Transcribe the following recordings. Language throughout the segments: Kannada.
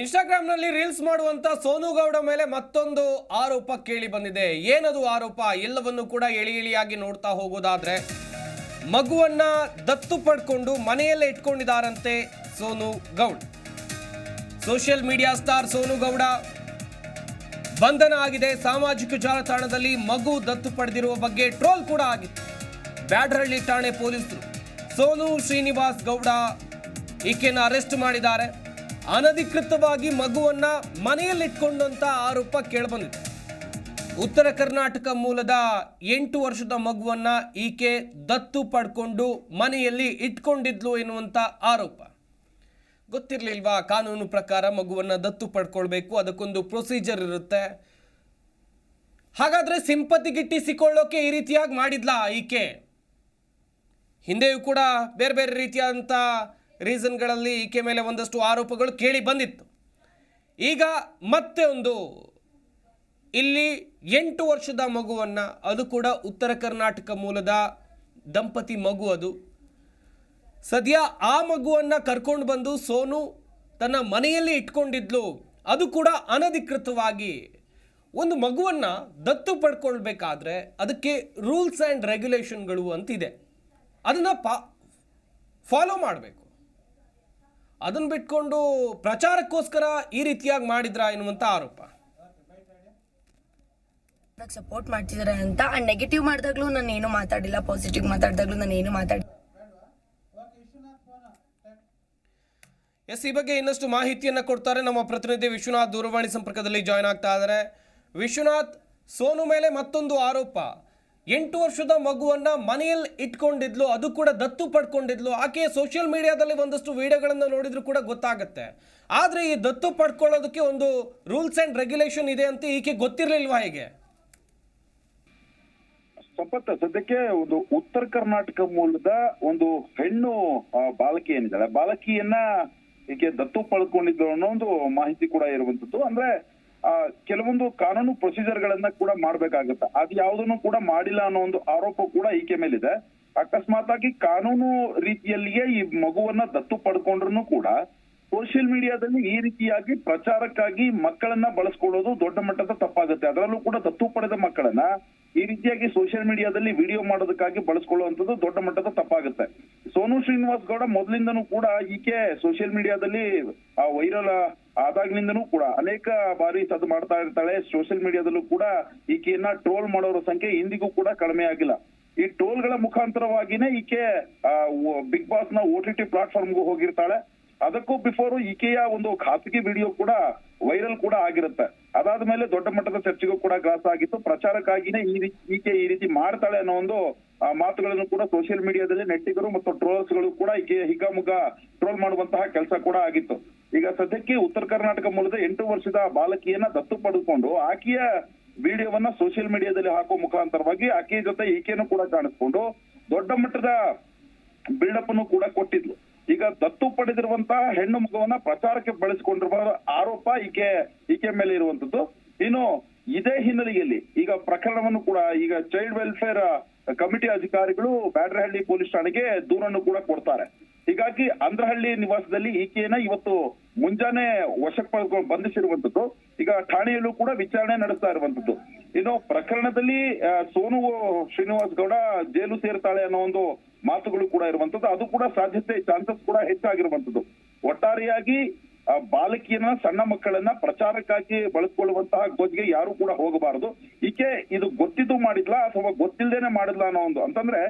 ಇನ್ಸ್ಟಾಗ್ರಾಮ್ನಲ್ಲಿ ರೀಲ್ಸ್ ಮಾಡುವಂತ ಸೋನು ಗೌಡ ಮೇಲೆ ಮತ್ತೊಂದು ಆರೋಪ ಕೇಳಿ ಬಂದಿದೆ. ಏನದು ಆರೋಪ? ಎಲ್ಲವನ್ನು ಕೂಡ ಎಳಿ ಎಳಿಯಾಗಿ ನೋಡ್ತಾ ಹೋಗೋದಾದ್ರೆ ಮಗುವನ್ನ ದತ್ತು ಪಡ್ಕೊಂಡು ಮನೆಯಲ್ಲೇ ಇಟ್ಕೊಂಡಿದ್ದಾರಂತೆ Sonu Gowda. Social media star Sonu Gowda, ಬಂಧನ ಆಗಿದೆ. ಸಾಮಾಜಿಕ ಜಾಲತಾಣದಲ್ಲಿ ಮಗು ದತ್ತು ಪಡೆದಿರುವ ಬಗ್ಗೆ ಟ್ರೋಲ್ ಕೂಡ ಆಗಿತ್ತು. ಬ್ಯಾಡ್ರಹಳ್ಳಿ ಠಾಣೆ ಪೊಲೀಸರು ಸೋನು ಶ್ರೀನಿವಾಸ್ ಗೌಡ ಈಕೆಯನ್ನು ಅರೆಸ್ಟ್ ಮಾಡಿದ್ದಾರೆ. ಅನಧಿಕೃತವಾಗಿ ಮಗುವನ್ನ ಮನೆಯಲ್ಲಿಟ್ಕೊಂಡಂತ ಆರೋಪ ಕೇಳಿಬಂದಿದೆ. ಉತ್ತರ ಕರ್ನಾಟಕ ಮೂಲದ ಎಂಟು ವರ್ಷದ ಮಗುವನ್ನ ಈಕೆ ದತ್ತು ಪಡ್ಕೊಂಡು ಮನೆಯಲ್ಲಿ ಇಟ್ಕೊಂಡಿದ್ಲು ಎನ್ನುವಂತ ಆರೋಪ. ಗೊತ್ತಿರಲಿಲ್ವಾ? ಕಾನೂನು ಪ್ರಕಾರ ಮಗುವನ್ನ ದತ್ತು ಪಡ್ಕೊಳ್ಬೇಕು, ಅದಕ್ಕೊಂದು ಪ್ರೊಸೀಜರ್ ಇರುತ್ತೆ. ಹಾಗಾದ್ರೆ ಸಿಂಪತಿ ಗಿಟ್ಟಿಸಿಕೊಳ್ಳೋಕೆ ಈ ರೀತಿಯಾಗಿ ಮಾಡಿದ್ಲಾ ಈಕೆ? ಹಿಂದೆಯೂ ಕೂಡ ಬೇರೆ ಬೇರೆ ರೀತಿಯಾದಂಥ ರೀಸನ್ಗಳಲ್ಲಿ ಈಕೆ ಮೇಲೆ ಒಂದಷ್ಟು ಆರೋಪಗಳು ಕೇಳಿ ಬಂದಿತ್ತು. ಈಗ ಮತ್ತೆ ಒಂದು ಇಲ್ಲಿ ಎಂಟು ವರ್ಷದ ಮಗುವನ್ನು ಅದು ಕೂಡ ಉತ್ತರ ಕರ್ನಾಟಕ ಮೂಲದ ದಂಪತಿ ಮಗು ಅದು. ಸದ್ಯ ಆ ಮಗುವನ್ನು ಕರ್ಕೊಂಡು ಬಂದು ಸೋನು ತನ್ನ ಮನೆಯಲ್ಲಿ ಇಟ್ಕೊಂಡಿದ್ಲು. ಅದು ಕೂಡ ಅನಧಿಕೃತವಾಗಿ ಒಂದು ಮಗುವನ್ನು ದತ್ತು ಪಡ್ಕೊಳ್ಬೇಕಾದ್ರೆ ಅದಕ್ಕೆ ರೂಲ್ಸ್ ಆ್ಯಂಡ್ ರೆಗ್ಯುಲೇಷನ್ಗಳು ಅಂತಿದೆ. ಅದನ್ನು ಪಾ, ಫಾಲೋ ಮಾಡಬೇಕು. ಅದನ್ನು ಬಿಟ್ಕೊಂಡು ಪ್ರಚಾರಕ್ಕೋಸ್ಕರ ಈ ರೀತಿಯಾಗಿ ಮಾಡಿದ್ರಾ ಎನ್ನುವಂಥ ಆರೋಪ. ಸಪೋರ್ಟ್ ಮಾಡ್ತಿದ್ದಾರೆ ಅಂತ ಆ್ಯಂಡ್ ನೆಗೆಟಿವ್ ಮಾಡಿದಾಗ್ಲೂ ನಾನು ಏನು ಮಾತಾಡಿಲ್ಲ ಪಾಸಿಟಿವ್ ಮಾತಾಡಿದಾಗ್ಲೂ ನಾನು ಏನು ಮಾತಾಡಿ ಎಸ್ ಈ ಬಗ್ಗೆ ಇನ್ನಷ್ಟು ಮಾಹಿತಿಯನ್ನು ಕೊಡ್ತಾರೆ ನಮ್ಮ ಪ್ರತಿನಿಧಿ ವಿಶ್ವನಾಥ್ ದೂರವಾಣಿ ಸಂಪರ್ಕದಲ್ಲಿ ಜಾಯ್ನ್ ಆಗ್ತಾ ಇದ್ದಾರೆ ವಿಶ್ವನಾಥ್ ಸೋನು ಮೇಲೆ ಮತ್ತೊಂದು ಆರೋಪ. ಎಂಟು ವರ್ಷದ ಮಗುವನ್ನ ಮನೆಯಲ್ಲಿ ಇಟ್ಕೊಂಡಿದ್ಲು, ಅದು ಕೂಡ ದತ್ತು ಪಡ್ಕೊಂಡಿದ್ಲು. ಆಕೆ ಸೋಷಿಯಲ್ ಮೀಡಿಯಾದಲ್ಲಿ ಒಂದಷ್ಟು ವಿಡಿಯೋಗಳನ್ನು ನೋಡಿದ್ರು ಕೂಡ ಗೊತ್ತಾಗುತ್ತೆ. ಆದರೆ ಈ ದತ್ತು ಪಡ್ಕೊಳ್ಳೋದಕ್ಕೆ ಒಂದು ರೂಲ್ಸ್ ಆ್ಯಂಡ್ ರೆಗ್ಯುಲೇಷನ್ ಇದೆ ಅಂತ ಈಕೆ ಗೊತ್ತಿರಲಿಲ್ವಾ ಹೇಗೆ? ಸಂಪತ್ ಸದ್ಯಕ್ಕೆ ಒಂದು ಉತ್ತರ ಕರ್ನಾಟಕ ಮೂಲದ ಒಂದು ಹೆಣ್ಣು ಬಾಲಕಿ ಏನಿದ್ದಾಳೆ ಬಾಲಕಿಯನ್ನ ಈಕೆ ದತ್ತು ಪಡ್ಕೊಂಡಿದ್ದು ಅನ್ನೋ ಒಂದು ಮಾಹಿತಿ ಕೂಡ ಇರುವಂತದ್ದು. ಅಂದ್ರೆ ಕೆಲವೊಂದು ಕಾನೂನು ಪ್ರೊಸೀಜರ್ ಗಳನ್ನ ಕೂಡ ಮಾಡ್ಬೇಕಾಗತ್ತೆ. ಅದು ಯಾವುದನ್ನು ಕೂಡ ಮಾಡಿಲ್ಲ ಅನ್ನೋ ಒಂದು ಆರೋಪ ಕೂಡ ಈಕೆ ಮೇಲಿದೆ. ಅಕಸ್ಮಾತ್ ಆಗಿ ಕಾನೂನು ರೀತಿಯಲ್ಲಿಯೇ ಈ ಮಗುವನ್ನ ದತ್ತು ಪಡ್ಕೊಂಡ್ರು ಕೂಡ ಸೋಷಿಯಲ್ ಮೀಡಿಯಾದಲ್ಲಿ ಈ ರೀತಿಯಾಗಿ ಪ್ರಚಾರಕ್ಕಾಗಿ ಮಕ್ಕಳನ್ನ ಬಳಸ್ಕೊಳ್ಳೋದು ದೊಡ್ಡ ಮಟ್ಟದ ತಪ್ಪಾಗುತ್ತೆ. ಅದರಲ್ಲೂ ಕೂಡ ದತ್ತು ಪಡೆದ ಮಕ್ಕಳನ್ನ ಈ ರೀತಿಯಾಗಿ ಸೋಷಿಯಲ್ ಮೀಡಿಯಾದಲ್ಲಿ ವಿಡಿಯೋ ಮಾಡೋದಕ್ಕಾಗಿ ಬಳಸ್ಕೊಳ್ಳುವಂಥದ್ದು ದೊಡ್ಡ ಮಟ್ಟದ ತಪ್ಪಾಗುತ್ತೆ. ಸೋನು ಶ್ರೀನಿವಾಸ್ ಗೌಡ ಮೊದಲಿಂದನೂ ಕೂಡ ಈಕೆ ಸೋಷಿಯಲ್ ಮೀಡಿಯಾದಲ್ಲಿ ಆ ವೈರಲ್ ಆದಾಗ್ಲಿಂದನೂ ಕೂಡ ಅನೇಕ ಬಾರಿ ಸದ್ದು ಮಾಡ್ತಾ ಇರ್ತಾಳೆ. ಸೋಷಿಯಲ್ ಮೀಡಿಯಾದಲ್ಲೂ ಕೂಡ ಈಕೆಯನ್ನ ಟ್ರೋಲ್ ಮಾಡೋರ ಸಂಖ್ಯೆ ಇಂದಿಗೂ ಕೂಡ ಕಡಿಮೆ ಆಗಿಲ್ಲ. ಈ ಟೋಲ್ಗಳ ಮುಖಾಂತರವಾಗಿನೇ ಈಕೆ ಬಿಗ್ ಬಾಸ್ನ ಓ ಟಿ ಟಿ ಪ್ಲಾಟ್ಫಾರ್ಮ್ಗೂ ಹೋಗಿರ್ತಾಳೆ. ಅದಕ್ಕೂ ಬಿಫೋರ್ ಈಕೆಯ ಒಂದು ಖಾಸಗಿ ವಿಡಿಯೋ ಕೂಡ ವೈರಲ್ ಕೂಡ ಆಗಿರುತ್ತೆ. ಅದಾದ ಮೇಲೆ ದೊಡ್ಡ ಮಟ್ಟದ ಚರ್ಚೆಗೂ ಕೂಡ ಗ್ರಾಸ ಆಗಿತ್ತು. ಪ್ರಚಾರಕ್ಕಾಗಿನೇ ಈ ರೀತಿ, ಈಕೆ ಈ ರೀತಿ ಮಾಡ್ತಾಳೆ ಅನ್ನೋ ಒಂದು ಮಾತುಗಳನ್ನು ಕೂಡ ಸೋಷಿಯಲ್ ಮೀಡಿಯಾದಲ್ಲಿ ನೆಟ್ಟಿಗರು ಮತ್ತು ಟ್ರೋಲ್ಸ್ಗಳು ಕೂಡ ಈಕೆ ಹಿಗ್ಗಾಮುಗ್ಗ ಟ್ರೋಲ್ ಮಾಡುವಂತಹ ಕೆಲಸ ಕೂಡ ಆಗಿತ್ತು. ಈಗ ಸದ್ಯಕ್ಕೆ ಉತ್ತರ ಕರ್ನಾಟಕ ಮೂಲದ ಎಂಟು ವರ್ಷದ ಬಾಲಕಿಯನ್ನ ದತ್ತು ಪಡೆದುಕೊಂಡು ಆಕೆಯ ವಿಡಿಯೋವನ್ನ ಸೋಷಿಯಲ್ ಮೀಡಿಯಾದಲ್ಲಿ ಹಾಕುವ ಮುಖಾಂತರವಾಗಿ ಆಕೆಯ ಜೊತೆ ಈಕೆಯನ್ನು ಕೂಡ ಕಾಣಿಸ್ಕೊಂಡು ದೊಡ್ಡ ಮಟ್ಟದ ಬಿಲ್ಡಪ್ ಅನ್ನು ಕೂಡ ಕೊಟ್ಟಿದ್ಲು. ಈಗ ದತ್ತು ಪಡೆದಿರುವಂತ ಹೆಣ್ಣು ಮಗುವನ್ನ ಪ್ರಚಾರಕ್ಕೆ ಬಳಸಿಕೊಂಡಿರುವ ಆರೋಪ ಈಕೆ ಈಕೆ ಮೇಲೆ ಇರುವಂತದ್ದು. ಇನ್ನು ಇದೇ ಹಿನ್ನೆಲೆಯಲ್ಲಿ ಈಗ ಪ್ರಕರಣವನ್ನು ಕೂಡ ಈಗ ಚೈಲ್ಡ್ ವೆಲ್ಫೇರ್ ಕಮಿಟಿ ಅಧಿಕಾರಿಗಳು ಬ್ಯಾಡ್ರಹಳ್ಳಿ ಪೊಲೀಸ್ ಠಾಣೆಗೆ ದೂರನ್ನು ಕೂಡ ಕೊಡ್ತಾರೆ. ಹೀಗಾಗಿ ಅಂದ್ರಹಳ್ಳಿ ನಿವಾಸದಲ್ಲಿ ಈಕೆಯನ್ನ ಇವತ್ತು ಮುಂಜಾನೆ ವಶಕ್ಕೆ ಪಡೆದುಕೊಂಡು ಬಂಧಿಸಿರುವಂತದ್ದು ಈಗ ಠಾಣೆಯಲ್ಲೂ ಕೂಡ ವಿಚಾರಣೆ ನಡೆಸ್ತಾ ಇರುವಂತದ್ದು ಇನ್ನು ಪ್ರಕರಣದಲ್ಲಿ ಸೋನು ಶ್ರೀನಿವಾಸ್ ಗೌಡ ಜೈಲು ಸೇರ್ತಾಳೆ ಅನ್ನೋ ಒಂದು ಮಾತುಗಳು ಕೂಡ ಇರುವಂತದ್ದು ಅದು ಕೂಡ ಸಾಧ್ಯತೆ ಚಾನ್ಸಸ್ ಕೂಡ ಹೆಚ್ಚಾಗಿರುವಂತದ್ದು ಒಟ್ಟಾರೆಯಾಗಿ ಬಾಲಕಿಯನ್ನ, ಸಣ್ಣ ಮಕ್ಕಳನ್ನ ಪ್ರಚಾರಕ್ಕಾಗಿ ಬಳಸ್ಕೊಳ್ಳುವಂತಹ ಗೋಜಿಗೆ ಯಾರು ಕೂಡ ಹೋಗಬಾರದು. ಈಕೆ ಇದು ಗೊತ್ತಿದ್ದು ಮಾಡಿದ್ಲಾ ಅಥವಾ ಗೊತ್ತಿಲ್ಲದೇನೆ ಮಾಡಿದ್ಲಾ ಅನ್ನೋ ಒಂದು, ಅಂತಂದ್ರೆ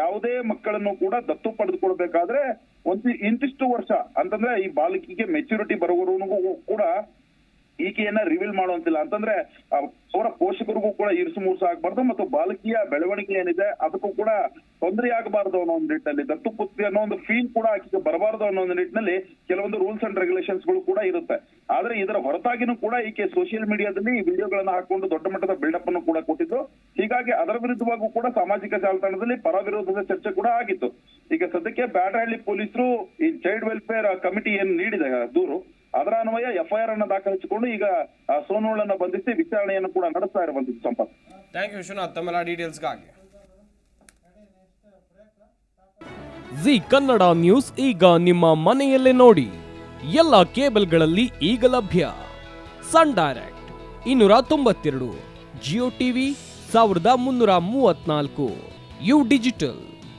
ಯಾವುದೇ ಮಕ್ಕಳನ್ನು ಕೂಡ ದತ್ತು ಪಡೆದುಕೊಳ್ಬೇಕಾದ್ರೆ ಒಂದು ಇಂತಿಷ್ಟು ವರ್ಷ ಅಂತಂದ್ರೆ ಈ ಬಾಲಕಿಗೆ ಮೆಚುರಿಟಿ ಬರುವವರಿಗೂ ಕೂಡ ಈಕೆಯನ್ನ ರಿವೀಲ್ ಮಾಡುವಂತಿಲ್ಲ. ಅಂತಂದ್ರೆ ಅವರ ಪೋಷಕರಿಗೂ ಕೂಡ ಇರಿಸು ಮೂರ್ಸ ಆಗ್ಬಾರ್ದು ಮತ್ತು ಬಾಲಕಿಯ ಬೆಳವಣಿಗೆ ಏನಿದೆ ಅದಕ್ಕೂ ಕೂಡ ತೊಂದರೆ ಆಗಬಾರ್ದು ಅನ್ನೋ ಒಂದು ನಿಟ್ಟಿನಲ್ಲಿ, ದತ್ತು ಪುತ್ರಿ ಅನ್ನೋ ಒಂದು ಫೀಲ್ ಕೂಡ ಆಕೆಗೆ ಬರಬಾರದು ಅನ್ನೋ ಒಂದು ನಿಟ್ಟಿನಲ್ಲಿ ಕೆಲವೊಂದು ರೂಲ್ಸ್ ಅಂಡ್ ರೆಗ್ಯುಲೇಷನ್ಸ್ಗಳು ಕೂಡ ಇರುತ್ತೆ. ಆದ್ರೆ ಇದರ ಹೊರತಾಗಿನೂ ಕೂಡ ಈಕೆ ಸೋಷಿಯಲ್ ಮೀಡಿಯಾದಲ್ಲಿ ಈ ವಿಡಿಯೋಗಳನ್ನ ಹಾಕೊಂಡು ದೊಡ್ಡ ಮಟ್ಟದ ಬಿಲ್ಡಪ್ ಅನ್ನು ಕೂಡ ಕೊಟ್ಟಿದ್ದು. ಹೀಗಾಗಿ ಅದರ ವಿರುದ್ಧವಾಗೂ ಕೂಡ ಸಾಮಾಜಿಕ ಜಾಲತಾಣದಲ್ಲಿ ಪರ ವಿರೋಧದ ಚರ್ಚೆ ಕೂಡ ಆಗಿತ್ತು. ಈಗ ಸದ್ಯಕ್ಕೆ ಬ್ಯಾಡಹಳ್ಳಿ ಪೊಲೀಸರು ಈ ಚೈಲ್ಡ್ ವೆಲ್ಫೇರ್ ಕಮಿಟಿ ಏನು ನೀಡಿದೆ ದೂರು ಅದರ ಅನ್ವಯ ಎಫ್ಐಆರ್ ಅನ್ನು ದಾಖಲಿಸಿಕೊಂಡು ಈಗ ಆ, ಸೋನುಳನ್ನ ಬಂಧಿಸಿ ವಿಚಾರಣೆಯನ್ನು ಕೂಡ ನಡೆಸ್ತಾ ಇರುವಂತದ್ದು ಸಂಪತ್ ಥ್ಯಾಂಕ್ ಯು ವಿಶ್ವನಾಥ್. ತಮ್ಮೆಲ್ಲ ಡೀಟೇಲ್ಸ್ಗಾಗಿ ಜಿ ಕನ್ನಡ ನ್ಯೂಸ್ ಈಗ ನಿಮ್ಮ ಮನೆಯಲ್ಲೇ ನೋಡಿ. ಎಲ್ಲ ಕೇಬಲ್ಗಳಲ್ಲಿ ಈಗ ಲಭ್ಯ. ಸನ್ ಡೈರೆಕ್ಟ್ ಇನ್ನೂರ ತೊಂಬತ್ತೆರಡು ಜಿಯೋ ಟಿವಿ ಸಾವಿರದ ಮುನ್ನೂರ ಮೂವತ್ನಾಲ್ಕು ಯು ಡಿಜಿಟಲ್